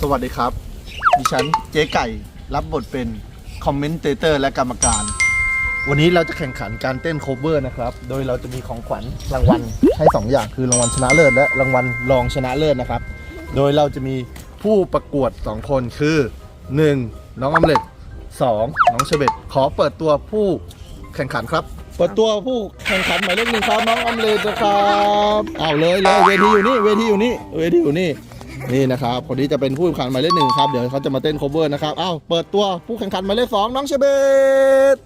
สวัสดีครับ ดิฉันเจ๊ไก่รับบทเป็นคอมเมนเตเตอร์และกรรมการ วันนี้เราจะแข่งขันการเต้นโคเวอร์นะครับ โดยเราจะมีของขวัญรางวัลให้ 2 อย่างคือรางวัลชนะเลิศและรางวัลรองชนะเลิศนะครับ โดยเราจะมีผู้ประกวด 2 คนคือ 1. น้องอมเล็ต 2. น้องเชเบตขอเปิดตัวผู้แข่งขันครับ เปิดตัวผู้แข่งขันหมายเลขหนึ่งครับน้องออมเล็ตนะครับเอาเลยเลยเวทีอยู่นี่เวทีอยู่นี่เวทีอยู่นี่ นี่นะครับคนนี้จะเป็นผู้แข่งขันหมายเลขหนึ่งครับเดี๋ยวเขาจะมาเต้น cover นะครับอ้าวเปิดตัวผู้แข่งขันหมายเลขสองน้องเชเบต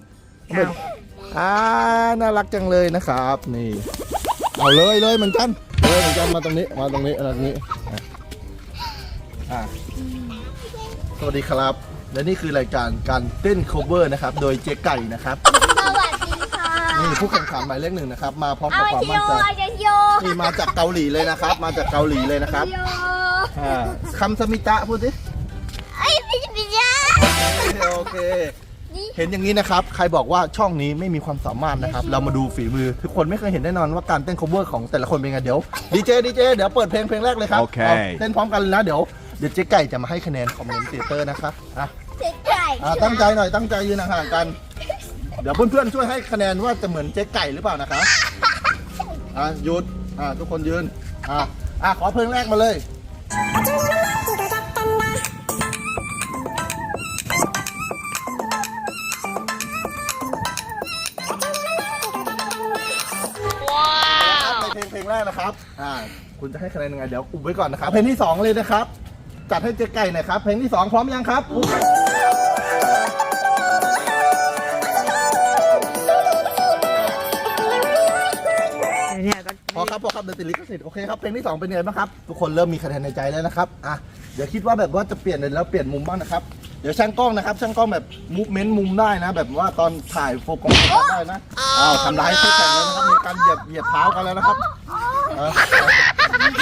อ่าน่ารักจังเลยนะครับนี่เอาเลยเลยเหมือนกันเลยเหมือนกันมาตรงนี้มาตรงนี้มาตรงนี้อะอะสวัสดีครับ และนี่คือรายการการเต้น cover นะครับโดยเจ๊ไก่นะครับสวัสดีค่ะนี่ผู้แข่งขันหมายเลขหนึ่งนะครับมาพร้อมอากับความชิมั่โยนใจอาชิโยนี่มาจากเกาหลีเลยนะครับ มาจากเกาหลีเลยนะครับ อาชิโยอ่าคำสมิตะพูดสิไอ้ปิจปิจ้าโอเคนี่เห็นอย่างนี้นะครับ ใครบอกว่าช่องนี้ไม่มีความสามารถนะครับ เรามาดูฝีมือ ทุกคนไม่เคยเห็นแน่นอนว่าการเต้น cover ของแต่ละคนเป็นไง เดี๋ยวดีเจดีเจเดี๋ยวเปิดเพลงเพลงแรกเลยครับโอเคาเต้นพร้อมกันเลยนะ เดี๋ยวเดี๋ยวเจ๊ไก่จะมาให้คะแนนคอมเมนเตอร์นะครับอะเจ๊ไก่อะตั้งใจหน่อยตั้งใจยืนห่างๆกัน เดี๋ยวเพื่อนๆช่วยให้คะแนนว่าจะเหมือนเจ๊ไก่หรือเปล่านะครับอะหยุดอะทุกคนยืนอะอะขอเพลงแรกมาเลยใน เพลงเพลงแรกนะครับ อ่า คุณจะให้คะแนนยังไง เดี๋ยวอุบไว้ก่อนนะครับ เพลงที่สองเลยนะครับ จัดให้เจ๊ไก่หน่อยครับ เพลงที่สองพร้อมยังครับ ครับพอครับเดี๋ยวติดลิขสิทธิ์โอเคครับเพลงที่สองเป็นไงบ้างครับทุกคนเริ่มมีคะแนนในใจแล้วนะครับอะเดี๋ยวคิดว่าแบบว่าจะเปลี่ยนเลยแล้วเปลี่ยนมุมบ้างนะครับเดี๋ยวช่างกล้องนะครับช่างกล้องแบบมูฟเมนต์มุมได้นะ แบบว่าตอนถ่ายโฟกัสได้นะอ้าวทำร้ายคู่แข่งแล้วนะครับมีการเหยียบเหยียบเท้ากันแล้วนะครับเออ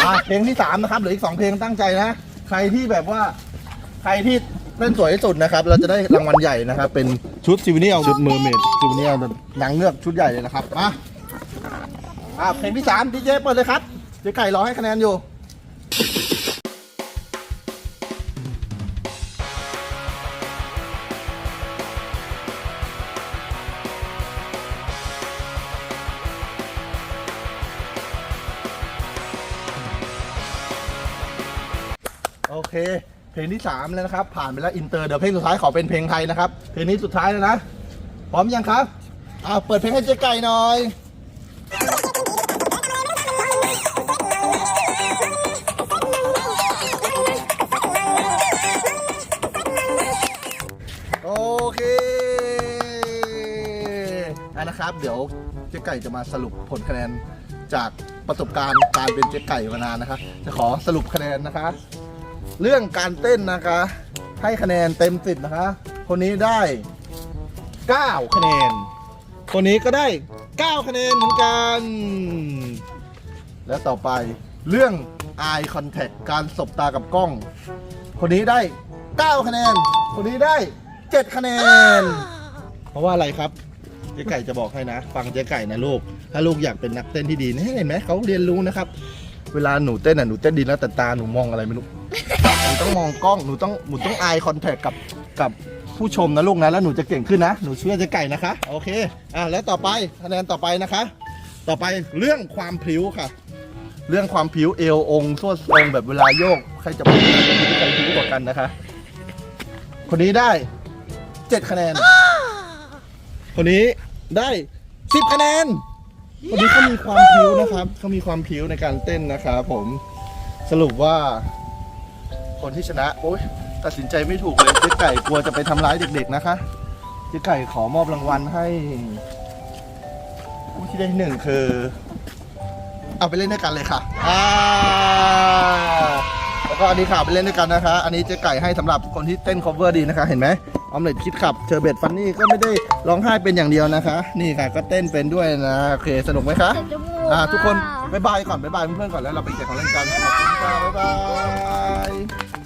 อะเพลงที่สามนะครับเหลืออีกสองเพลงตั้งใจนะใครที่แบบว่าใครที่เล่นสวยที่สุดนะครับ เราจะได้รางวัลใหญ่นะครับ เป็นชุดซิวเนียลชุดเมอร์เมดซิวเนียลหนังเงือกชุดใหญ่เลยนะครับมา อะเพลงที่สามดีเจเปิดเลยครับเจ๊ไก่รอให้คะแนนอยู่โอเค เพลงที่สามแล้วนะครับ ผ่านไปแล้วอินเตอร์เดี๋ยวเพลงสุดท้ายขอเป็นเพลงไทยนะครับ เพลงนี้สุดท้ายแล้วนะ พร้อมยังครับอ่าเปิดเพลงให้เจ๊ไก่หน่อย ครับ เดี๋ยวเจ๊ไก่จะมาสรุปผลคะแนนจากประสบการณ์การเป็นเจ๊ไก่มานานนะคะ จะขอสรุปคะแนนนะคะ เรื่องการเต้นนะคะ ให้คะแนนเต็มสิบนะคะ คนนี้ได้ 9 คะแนน คนนี้ก็ได้ 9 คะแนนเหมือนกัน และต่อไปเรื่อง eye contact การสบตากับกล้อง คนนี้ได้ 9 คะแนน คนนี้ได้ 7 คะแนน เพราะว่าอะไรครับ จ๊ไก่จะบอกให้นะ ฟังเจ๊ไก่นะลูก ถ้าลูกอยากเป็นนักเต้นที่ดีนี่เห็นไหมเขาเรียนรู้นะครับ เวลาหนูเต้นอะหนูเต้นดีแล้วแต่ตาหนูมองอะไรไม่รู้ หนูต้องมองกล้อง หนูต้องหนูต้อง eye contact กับกับผู้ชมนะลูกนะแล้วหนูจะเก่งขึ้นนะ หนูเชื่อเจ๊ไก่นะคะ โอเค อะแล้วต่อไปคะแนนต่อไปนะคะ ต่อไปเรื่องความพลิ้วค่ะ เรื่องความพลิ้วเอวองค์ส้วนทรงแบบเวลาโยกใครจะพลิ้วใครพลิ้วกว่ากันนะคะ คนนี้ได้7คะแนน คนนี้ ได้ 10 คะแนนคนนี้เขามีความพิ้วนะครับเขามีความพิ้วในการเต้นนะครับผมสรุปว่า คนที่ชนะโอ๊ยตัดสินใจไม่ถูกเลยเจ๊ไก่กลัวจะไปทำร้ายเด็กๆนะคะเจ๊ไก่ขอมอบรางวัลให้ผู้ที่ได้ที่หนึ่งคือ เอาไปเล่นด้วยกันเลยค่ะอ่าแล้วก็อันนี้ค่ะไปเล่นด้วยกันนะคะ อันนี้เจ๊ไก่ให้สำหรับคนที่เต้น cover ดีนะคะ เห็นไหม ออมเล็ตคิดขับเชอร์เบตฟันนี่ก็ไม่ได้ร้องไห้เป็นอย่างเดียวนะคะ นี่ค่ะก็เต้นเป็นด้วยนะโอเคสนุกไหมคะทุกคนบ๊ายบายก่อนบ๊ายบายเพื่อนๆก่อนแล้วเราไปเจอของเล่นกันขอบคุณค่ะบ๊ายบาย